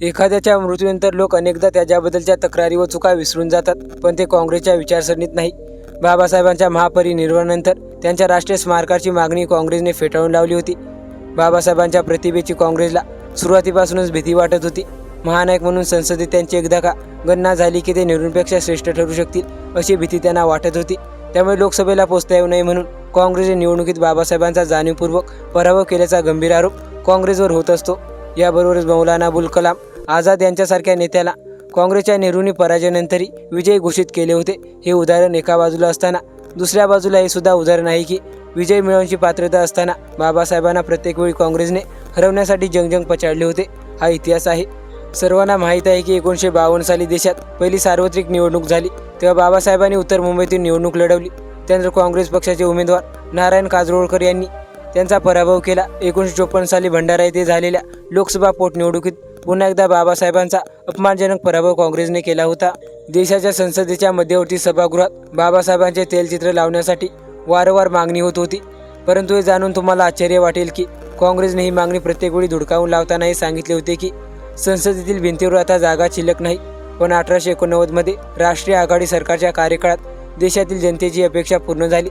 एखाद्याच्या मृत्यूनंतर लोक अनेकदा त्याच्याबद्दलच्या तक्रारी व चुका विसरून जातात पण ते काँग्रेसच्या विचारसरणीत नाही. बाबासाहेबांच्या महापरिनिर्वाणानंतर त्यांच्या राष्ट्रीय स्मारकाची मागणी काँग्रेसने फेटाळून लावली होती. बाबासाहेबांच्या प्रतिभेची काँग्रेसला सुरुवातीपासूनच भीती वाटत होती. महानायक म्हणून संसदेत त्यांची एकदा का गणना झाली की ते नेहरूंपेक्षा श्रेष्ठ ठरू शकतील अशी भीती त्यांना वाटत होती. त्यामुळे लोकसभेला पोचता येऊ नये म्हणून काँग्रेसने निवडणुकीत बाबासाहेबांचा जाणीवपूर्वक पराभव केल्याचा गंभीर आरोप काँग्रेसवर होत असतो. याबरोबरच मौलाना अबुल कलाम आझाद यांच्यासारख्या नेत्याला काँग्रेसच्या नेहरूंनी पराजयानंतरही विजयी घोषित केले होते. हे उदाहरण एका बाजूला असताना दुसऱ्या बाजूला हे सुद्धा उदाहरण आहे की विजय मिळवण्याची पात्रता असताना बाबासाहेबांना प्रत्येक वेळी काँग्रेसने हरवण्यासाठी जंगजंग पछाडले होते. हा इतिहास आहे. सर्वांना माहीत आहे की एकोणीसशे बावन्न साली देशात पहिली सार्वत्रिक निवडणूक झाली. तेव्हा बाबासाहेबांनी उत्तर मुंबईतून निवडणूक लढवली. त्यानंतर काँग्रेस पक्षाचे उमेदवार नारायण काजरोळकर यांनी त्यांचा पराभव केला. एकोणीसशे चोपन्न साली भंडारा येथे झालेल्या लोकसभा पोटनिवडणुकीत पुन्हा एकदा बाबासाहेबांचा अपमानजनक पराभव काँग्रेसने केला होता. देशाच्या संसदेच्या मध्यवर्ती सभागृहात बाबासाहेबांचे तेलचित्र लावण्यासाठी वारंवार मागणी होत होती. परंतु हे जाणून तुम्हाला आश्चर्य वाटेल की काँग्रेसने ही मागणी प्रत्येक वेळी धुडकावून लावताना हे सांगितले होते की संसदेतील भिंतीवर आता जागा शिल्लक नाही. पण अठराशे एकोणनव्वदमध्ये राष्ट्रीय आघाडी सरकारच्या कार्यकाळात देशातील जनतेची अपेक्षा पूर्ण झाली.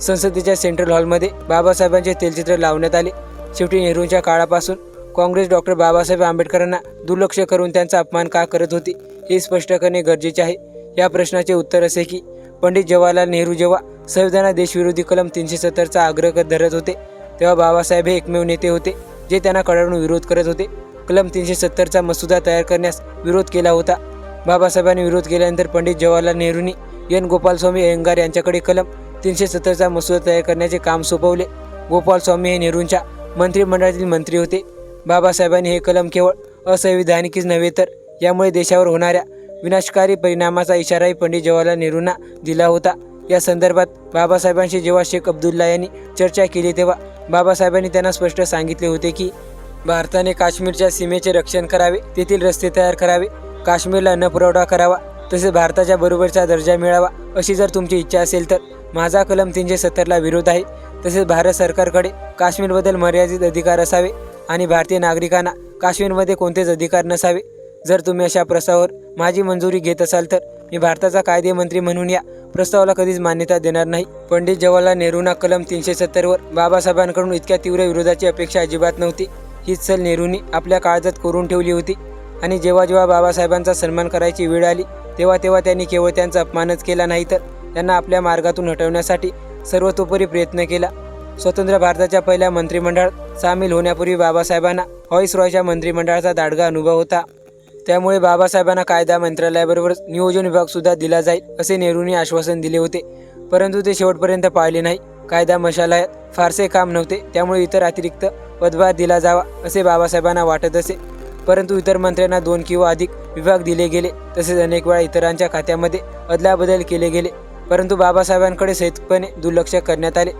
संसदेच्या सेंट्रल हॉलमध्ये बाबासाहेबांचे तेलचित्र लावण्यात आले. शेवटी नेहरूंच्या काळापासून काँग्रेस डॉक्टर बाबासाहेब आंबेडकरांना दुर्लक्ष करून त्यांचा अपमान का करत होती हे स्पष्ट करणे गरजेचे आहे. या प्रश्नाचे उत्तर असे की पंडित जवाहरलाल नेहरू जेव्हा संविधानात देशविरोधी कलम तीनशे सत्तरचा आग्रह धरत होते तेव्हा बाबासाहेब हे एकमेव नेते होते जे त्यांना कडाडून विरोध करत होते. कलम तीनशे सत्तरचा मसुदा तयार करण्यास विरोध केला होता. बाबासाहेबांनी विरोध केल्यानंतर पंडित जवाहरलाल नेहरूंनी एन. गोपालस्वामी अयंगार यांच्याकडे कलम तीनशे सत्तरचा मसुदा तयार करण्याचे काम सोपवले. गोपालस्वामी हे नेहरूंच्या मंत्रिमंडळातील मंत्री होते. बाबासाहेबांनी हे कलम केवळ असंविधानिकच नव्हे तर यामुळे देशावर होणाऱ्या विनाशकारी परिणामाचा इशाराही पंडित जवाहरलाल नेहरूंना दिला होता. या संदर्भात बाबासाहेबांशी जेव्हा शेख अब्दुल्ला यांनी चर्चा केली तेव्हा बाबासाहेबांनी त्यांना स्पष्ट सांगितले होते की भारताने काश्मीरच्या सीमेचे रक्षण करावे तेथील रस्ते तयार करावे काश्मीरला अन्न पुरवठा करावा तसेच भारताच्या बरोबरचा दर्जा मिळावा अशी जर तुमची इच्छा असेल तर माझा कलम तीनशे सत्तरला विरोध आहे. तसेच भारत सरकारकडे काश्मीरबद्दल मर्यादित अधिकार असावे आणि भारतीय नागरिकांना काश्मीरमध्ये कोणतेच अधिकार नसावे. जर तुम्ही अशा प्रस्तावावर माझी मंजुरी घेत असाल तर मी भारताचा कायदेमंत्री म्हणून या प्रस्तावाला कधीच मान्यता देणार नाही. पंडित जवाहरलाल नेहरूंना कलम तीनशे सत्तरवर बाबासाहेबांकडून इतक्या तीव्र विरोधाची अपेक्षा अजिबात नव्हती. हीच सल नेहरूंनी आपल्या काळजात करून ठेवली होती. आणि जेव्हा जेव्हा बाबासाहेबांचा सन्मान करायची वेळ आली तेव्हा तेव्हा त्यांनी केवळ त्यांचा अपमानच केला नाही तर त्यांना आपल्या मार्गातून हटवण्यासाठी सर्वतोपरी प्रयत्न केला. स्वतंत्र भारताच्या पहिल्या मंत्रिमंडळात सामील होण्यापूर्वी बाबासाहेबांना हॉईस रॉयच्या मंत्रिमंडळाचा दाडगा अनुभव होता. त्यामुळे बाबासाहेबांना कायदा मंत्रालयाबरोबरच नियोजन विभागसुद्धा दिला जाईल असे नेहरूंनी आश्वासन दिले होते. परंतु ते शेवटपर्यंत पाळले नाही. कायदा मशालयात फारसे काम नव्हते त्यामुळे इतर अतिरिक्त पदभार दिला जावा असे बाबासाहेबांना वाटत असे. परंतु इतर मंत्र्यांना दोन किंवा अधिक विभाग दिले गेले तसेच अनेक वेळा इतरांच्या खात्यामध्ये अदलाबदल केले गेले. परंतु बाबासाहेबांकडे सहितपणे दुर्लक्ष करण्यात आले.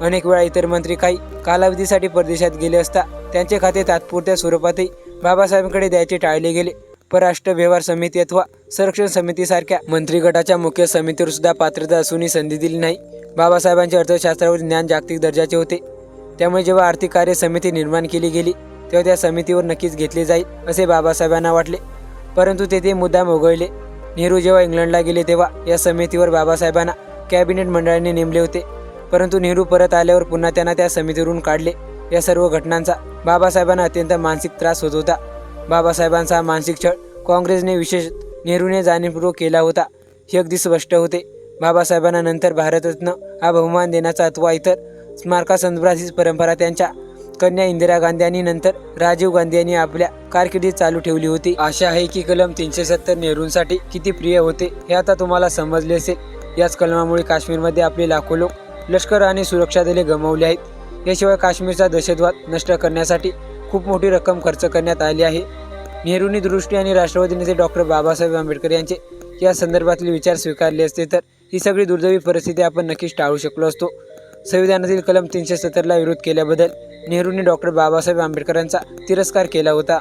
अनेक वेळा इतर मंत्री काही कालावधीसाठी परदेशात गेले असता त्यांचे खाते तात्पुरत्या स्वरूपातही बाबासाहेबांकडे द्यायचे टाळले गेले. परराष्ट्र व्यवहार समिती अथवा संरक्षण समितीसारख्या मंत्रिगटाच्या मुख्य समितीवर सुद्धा पात्रता असूनही संधी दिली नाही. बाबासाहेबांचे अर्थशास्त्रावर ज्ञान जागतिक दर्जाचे होते. त्यामुळे जेव्हा आर्थिक कार्य समिती निर्माण केली गेली तेव्हा त्या समितीवर नक्कीच घेतले जाईल असे बाबासाहेबांना वाटले. परंतु तेथे मुद्दाम उघडले नेहरू जेव्हा इंग्लंडला गेले तेव्हा या समितीवर बाबासाहेबांना कॅबिनेट मंडळाने नेमले होते. परंतु नेहरू परत आल्यावर पुन्हा त्यांना त्या समितीवरून काढले. या सर्व घटनांचा बाबासाहेबांना अत्यंत मानसिक त्रास होत होता. बाबासाहेबांचा हा मानसिक छळ काँग्रेसने विशेष नेहरूने जाणीवपूर्वक केला होता. हे अगदी स्पष्ट होते. बाबासाहेबांना नंतर भारतरत्न हा बहुमान देण्याचा अथवा इतर स्मारकासंदर्भात ही परंपरा त्यांच्या कन्या इंदिरा गांधी आणि नंतर राजीव गांधी यांनी आपल्या कारकिर्दीत चालू ठेवली होती. आशा आहे की कलम तीनशे सत्तर नेहरूंसाठी किती प्रिय होते हे आता तुम्हाला समजले असेल. याच कलमामुळे काश्मीरमध्ये आपले लाखो लोक लष्कर आणि सुरक्षा दले गमावले आहेत. याशिवाय काश्मीरचा दहशतवाद नष्ट करण्यासाठी खूप मोठी रक्कम खर्च करण्यात आली आहे. नेहरूंनी दृष्टी आणि राष्ट्रवादी नेते डॉक्टर बाबासाहेब आंबेडकर यांचे या संदर्भातले विचार स्वीकारले असते तर ही सगळी दुर्दैवी परिस्थिती आपण नक्कीच टाळू शकलो असतो. संविधानातील कलम तीनशे सत्तरला विरोध केल्याबद्दल नेहरूंनी डॉक्टर बाबासाहेब आंबेडकरांचा तिरस्कार केला होता.